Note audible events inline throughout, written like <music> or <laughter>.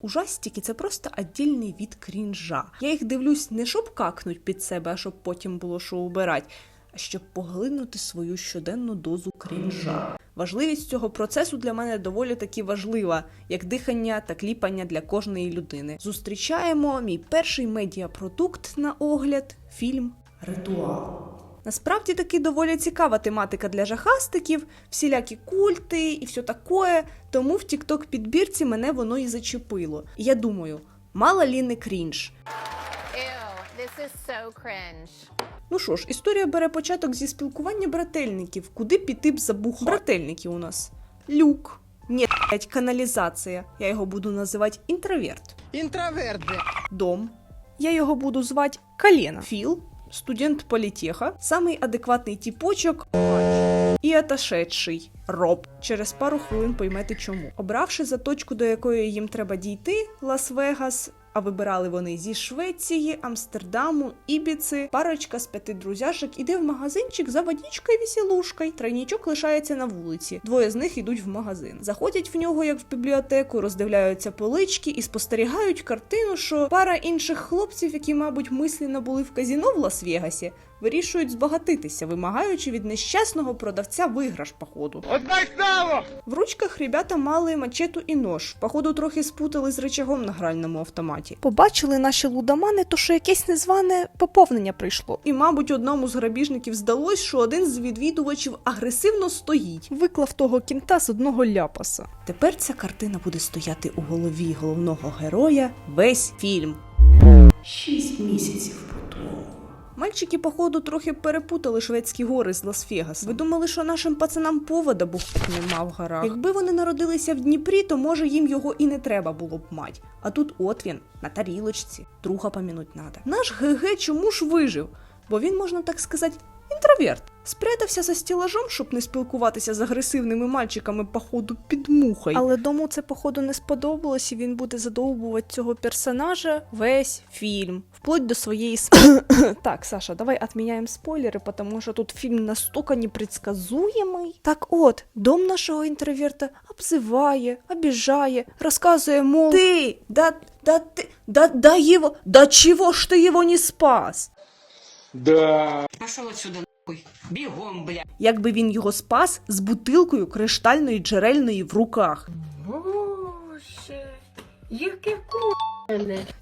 Ужастики це просто віддільний від крінжа. Я їх дивлюсь не щоб какнуть під себе, а щоб потім було що убирать, а щоб поглинути свою щоденну дозу крінжа. Важливість цього процесу для мене доволі таки важлива, як дихання та кліпання для кожної людини. Зустрічаємо мій перший медіапродукт на огляд фільм Ритуал. Насправді таки доволі цікава тематика для жахастиків, всілякі культи і все таке, тому в тікток підбірці мене воно і зачепило. І я думаю, мало лі не крінж. Ew, this is so cringe. Ну що ж, історія бере початок зі спілкування брательників. Куди піти б забуха? Брательники у нас. Люк. Ні, каналізація. Я його буду називати інтроверт. Інтроверт. Дом. Я його буду звати Колена. Філ, студент політеха, самий адекватний тіпочок і аташедший Роб. Через пару хвилин поймете чому. Обравши заточку, до якої їм треба дійти, Лас-Вегас. А вибирали вони зі Швеції, Амстердаму, Ібіци. Парочка з п'яти друзяшок іде в магазинчик за водічкою вісілушкою. Тройнічок лишається на вулиці. Двоє з них йдуть в магазин. Заходять в нього, як в бібліотеку, роздивляються полички і спостерігають картину, що пара інших хлопців, які, мабуть, мислено були в казіно в Лас-Вегасі, вирішують збагатитися, вимагаючи від нещасного продавця виграш походу. Одна право! В ручках ребята мали мачету і нож. Походу, трохи спутали з рычагом на гральному автоматі. Побачили наші лудомани, то що якесь незване поповнення прийшло. І, мабуть, одному з грабіжників здалось, що один з відвідувачів агресивно стоїть. Виклав того кінта з одного ляпаса. Тепер ця картина буде стояти у голові головного героя весь фільм. Шість місяців по тому. Мальчики, походу, трохи перепутали шведські гори з Лас-Фегасом. Ви думали, що нашим пацанам повода був нема в горах. Якби вони народилися в Дніпрі, то може їм його і не треба було б мать. А тут от він, на тарілочці, друга помінуть надо. Наш ГГ чому ж вижив? Бо він, можна так сказати, інтроверт. Спрятався за стілажом, щоб не спілкуватися з агресивними мальчиками, походу, під мухою. Але дому це, походу, не сподобалось, і він буде задовбувати цього персонажа весь фільм, вплоть до своєї смерті. <coughs> Так, Саша, давай отміняємо спойлери, тому що тут фільм настільки непредсказуємий. Так от, дом нашого інтроверта обзиває, обіжає, розказує, мол, ти, да, да, ти, да, да его, да чего ж ты его не спас? Да. Пошел отсюда Бегом, бля. Якби він його спас з бутилкою криштальної джерельної в руках. Боже, яке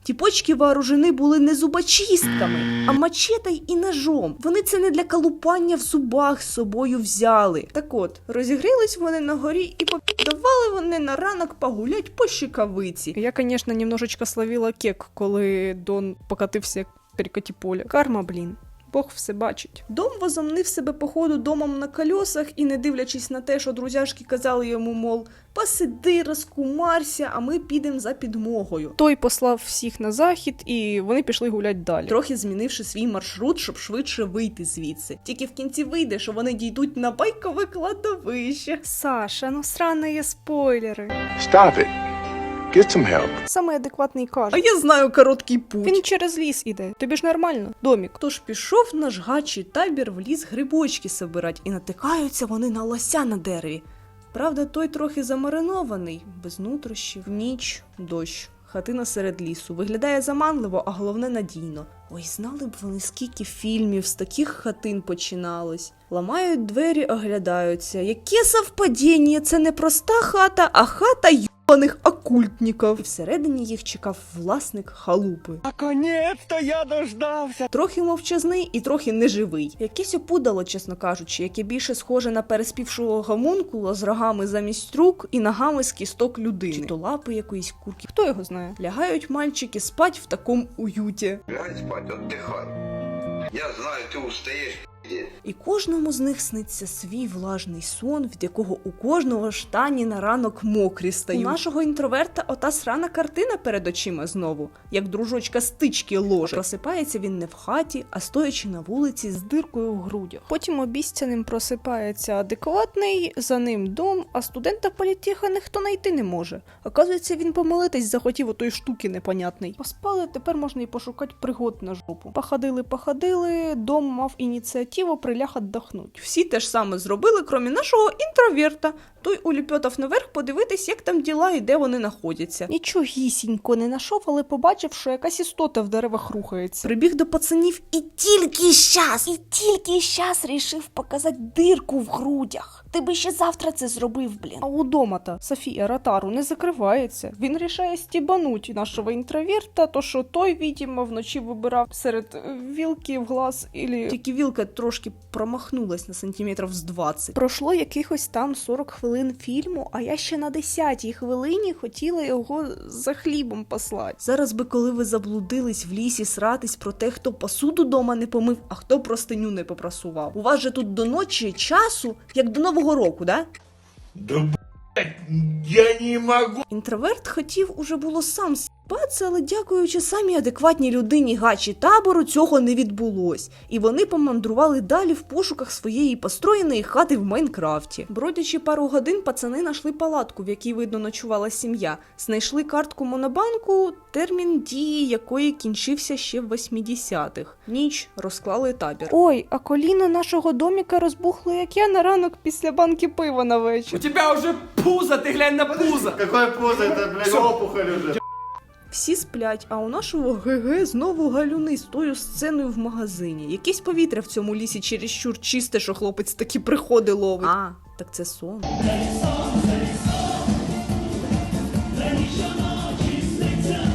Тіпочки вооружені були не зубочистками, а мачетой і ножом. Вони це не для калупання в зубах з собою взяли. Так от, розігрілись вони на горі і попідавали вони на ранок погулять по щекавиці. Я, звісно, немножечко словила кек, коли Дон покатився як перекаті поля. Карма, блін. Бог все бачить. Дом возомнив себе походу домом на кольосах і, не дивлячись на те, що друзяшки казали йому, мол, посиди, розкумарся, а ми підемо за підмогою. Той послав всіх на захід, і вони пішли гулять далі. Трохи змінивши свій маршрут, щоб швидше вийти звідси. Тільки в кінці вийде, що вони дійдуть на байкове кладовище. Саша, ну срано є спойлери. Stop it. Get some help. Самий адекватний каже. А я знаю короткий путь. Він через ліс іде. Тобі ж нормально, домік. Тож пішов наш гачий табір в ліс грибочки собирать, і натикаються вони на лося на дереві. Правда, той трохи замаринований, без нутрощів, ніч, дощ. Хатина серед лісу виглядає заманливо, а головне надійно. Ой, знали б вони, скільки фільмів з таких хатин починалось. Ламають двері, оглядаються. Яке совпадіння? Це не проста хата, а хата йобаних окультників. І всередині їх чекав власник халупи. Наконец-то я дождався. Трохи мовчазний і трохи неживий. Якесь опудало, чесно кажучи, яке більше схоже на переспівшого гомункула з рогами замість рук і ногами з кісток людини. Чи то лапи якоїсь курки. Хто його знає? Лягають мальчики спать в такому уюті. Лягай спать, отдыхай. Я знаю, ты устаешь, пиздец. І кожному з них сниться свій влажний сон, від якого у кожного штані на ранок мокрі стають. У нашого інтроверта ота срана картина перед очима знову, як дружочка стички ложе. Просипається він не в хаті, а стоячи на вулиці з диркою в грудях. Потім обіцяним просипається адекватний, за ним дом, а студента політеха ніхто знайти не може. Оказується, він помилитись захотів отої штуки непонятний. Поспали, тепер можна і пошукати пригод на жопу. Походили, походили, дом мав ініціативу хотіло приляг отдохнуть. Всі те ж саме зробили, крім нашого інтроверта. Той уліпьотав наверх подивитись, як там діла і де вони знаходяться. Нічогісінько не нашов, але побачив, що якась істота в деревах рухається. Прибіг до пацанів і тільки щас, і тільки щас рішив показати дирку в грудях. Ти би ще завтра це зробив, блін. А удома-то Софія Ротару не закривається. Він рішає стібануть нашого інтроверта, то що той, відімо, вночі вибирав серед вілки в глаз, ілі тільки вілка трошки промахнулась на сантиметрів з 20. Пройшло якихось там 40 хвилин фільму, а я ще на 10-й хвилині хотіла його за хлібом послати. Зараз би, коли ви заблудились в лісі, сратись про те, хто посуду дома не помив, а хто простиню не попрасував. У вас же тут до ночі часу, як до Нового року, да? Я не могу. Інтроверт хотів уже було сам спатися, але дякуючи самій адекватній людині гачі табору, цього не відбулось. І вони помандрували далі в пошуках своєї построєної хати в Майнкрафті. Бродячи пару годин, пацани знайшли палатку, в якій видно ночувала сім'я. Знайшли картку монобанку, термін дії якої кінчився ще в 80-х. Ніч розклали табір. Ой, а коліна нашого доміка розбухло, як я на ранок після банки пива на вечір. У тебя уже пузо, ты глянь на пузо. Какое пузо, это, блядь, опухоль уже. Всі сплять, а у нашого ГГ знову галюни з тою сценою в магазині. Якесь повітря в цьому лісі чересчур чисте, що хлопець таки приходить ловить. А, так це сон.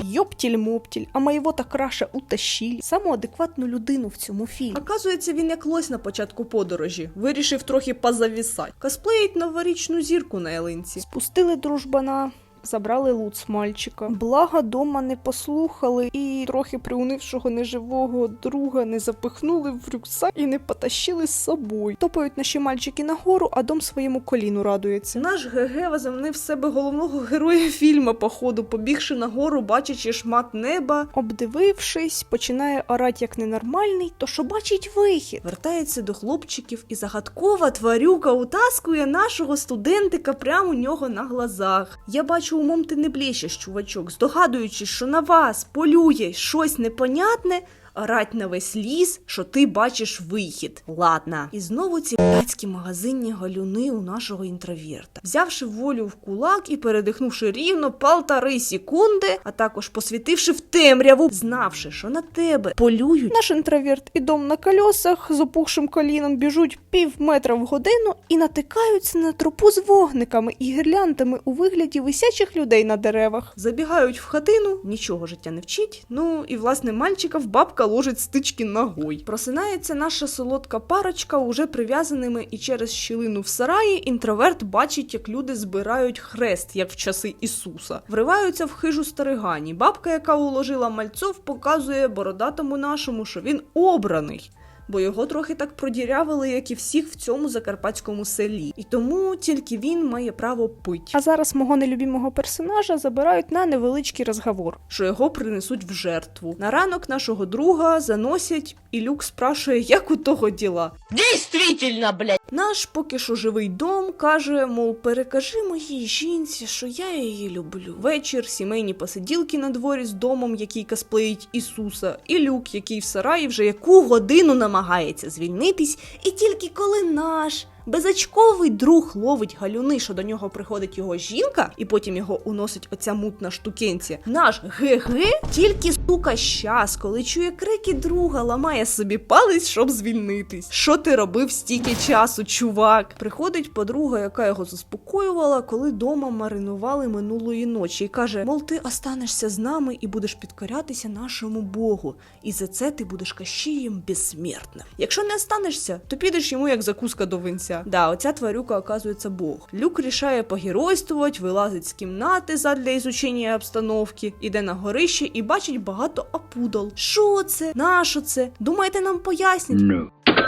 Йоптіль-моптіль, а моєго-то краще утащили. Саму адекватну людину в цьому фільмі. Оказується, він як лось на початку подорожі. Вирішив трохи позавісати. Косплеїть новорічну зірку на ялинці. Спустили дружбана. Забрали лут з мальчика. Благо дома не послухали і трохи приунившого неживого друга не запихнули в рюкзак і не потащили з собою. Топають наші мальчики нагору, а дом своєму коліну радується. Наш ГГ возомнив себе головного героя фільму, походу, побігши нагору, бачачи шмат неба. Обдивившись, починає орати як ненормальний, то що бачить вихід. Вертається до хлопчиків, і загадкова тварюка утаскує нашого студентика прямо у нього на глазах. Я бачу, умом ти не блещеш, чувачок, здогадуючись, що на вас полює щось непонятне. Орать на весь ліс, що ти бачиш вихід. Ладно. І знову ці блядські магазинні галюни у нашого інтроверта. Взявши волю в кулак і передихнувши рівно полтори секунди, а також посвітивши в темряву, знавши, що на тебе полюють. Наш інтроверт і дом на колесах з опухшим коліном біжуть пів метра в годину і натикаються на тропу з вогниками і гірляндами у вигляді висячих людей на деревах. Забігають в хатину, нічого життя не вчить. Ну і власне мальчика в бабка ложить стички ногой. Просинається наша солодка парочка уже прив'язаними і через щілину в сараї інтроверт бачить, як люди збирають хрест, як в часи Ісуса. Вриваються в хижу старигані. Бабка, яка уложила мальцов, показує бородатому нашому, що він обраний. Бо його трохи так продірявили, як і всіх в цьому закарпатському селі, і тому тільки він має право пить. А зараз мого нелюбімого персонажа забирають на невеличкий розговор, що його принесуть в жертву. На ранок нашого друга заносять, і Люк спрашує, як у того діла. Действительно, блядь. Наш поки що живий дом каже, мов, перекажи моїй жінці, що я її люблю. Вечір, сімейні посиділки на дворі з домом, який косплеїть Ісуса, і люк, який в сараї вже яку годину намагається звільнитись, і тільки коли наш. Безачковий друг ловить галюни, що до нього приходить його жінка, і потім його уносить оця мутна штукенція. Наш ГГ тільки сука щас, коли чує крики друга, ламає собі палець, щоб звільнитись. Що ти робив стільки часу, чувак? Приходить подруга, яка його заспокоювала, коли дома маринували минулої ночі, і каже: Мол, ти останешся з нами і будеш підкорятися нашому Богу, і за це ти будеш кащієм безсмертним. Якщо не останешся, то підеш йому як закуска до винця. Да, оця тварюка оказується Бог. Люк рішає погеройствувати, вилазить з кімнати задля ізучення обстановки, іде на горище і бачить багато опудал. Що це? Нащо це? Думаєте, нам пояснять?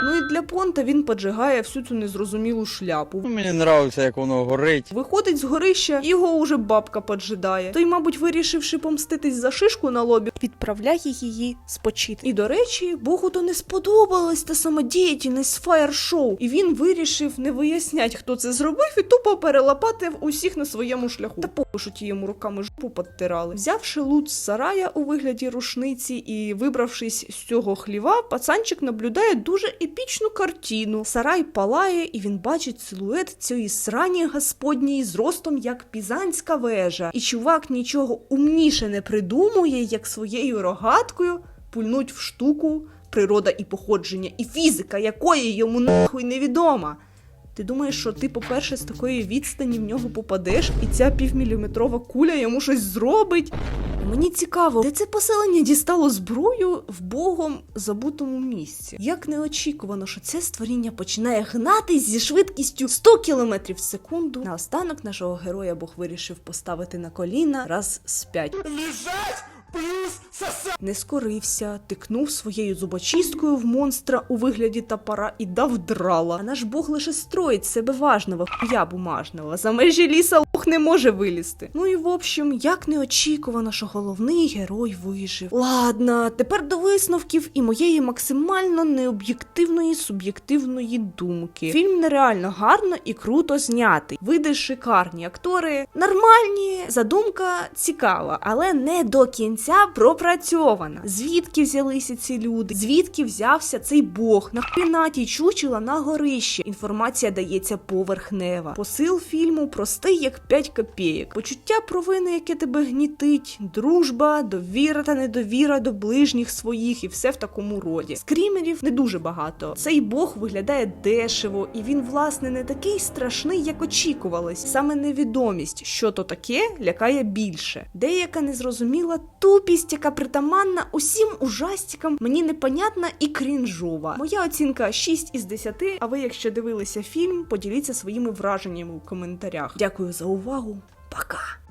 Ну і для понта він поджигає всю цю незрозумілу шляпу. Мені нравиться, як воно горить. Виходить з горища, його уже бабка поджидає. Той, мабуть, вирішивши помститись за шишку на лобі, відправляє її спочити. І до речі, Богу то не сподобалась та самодіяльність фаєр-шоу, і він вирішив не вияснять, хто це зробив, і тупо перелопатив усіх на своєму шляху. Та що ті йому руками жопу подтирали. Взявши лут з сарая у вигляді рушниці і вибравшись з цього хліва, пацанчик наблюдає дуже епічну картину. Сарай палає, і він бачить силует цієї срані господній з ростом як пізанська вежа. І чувак нічого умніше не придумує, як своєю рогаткою пульнуть в штуку природа і походження, і фізика, якої йому нахуй невідома. Ти думаєш, що ти, по-перше, з такої відстані в нього попадеш, і ця півміліметрова куля йому щось зробить? Мені цікаво, де це поселення дістало зброю в богом забутому місці. Як неочікувано, що це створіння починає гнатись зі швидкістю 100 км в секунду. Наостанок нашого героя Бог вирішив поставити на коліна раз з п'ять. Лежать Не скорився, тикнув своєю зубочисткою в монстра у вигляді топора і дав драла. А наш бог лише строїть себе важного хуя бумажного. За межі ліса лох не може вилізти. Ну і в общем, як неочікувано, що головний герой вижив. Ладно, тепер до висновків і моєї максимально необ'єктивної суб'єктивної думки. Фільм нереально гарно і круто знятий. Види шикарні, актори нормальні, задумка цікава, але не до кінця пропрацьована. Звідки взялися ці люди? Звідки взявся цей бог? Нахрена ті чучела на горище? Інформація дається поверхнева. Посил фільму простий, як 5 копійок. Почуття провини, яке тебе гнітить, дружба, довіра та недовіра до ближніх своїх, і все в такому роді. Скрімерів не дуже багато. Цей бог виглядає дешево, і він, власне, не такий страшний, як очікувалось. Саме невідомість, що то таке, лякає більше. Деяка незрозуміла тупість, яка притаманна усім ужастикам, мені непонятна і крінжова. Моя оцінка 6 із 10, а ви, якщо дивилися фільм, поділіться своїми враженнями у коментарях. Дякую за увагу. Пока!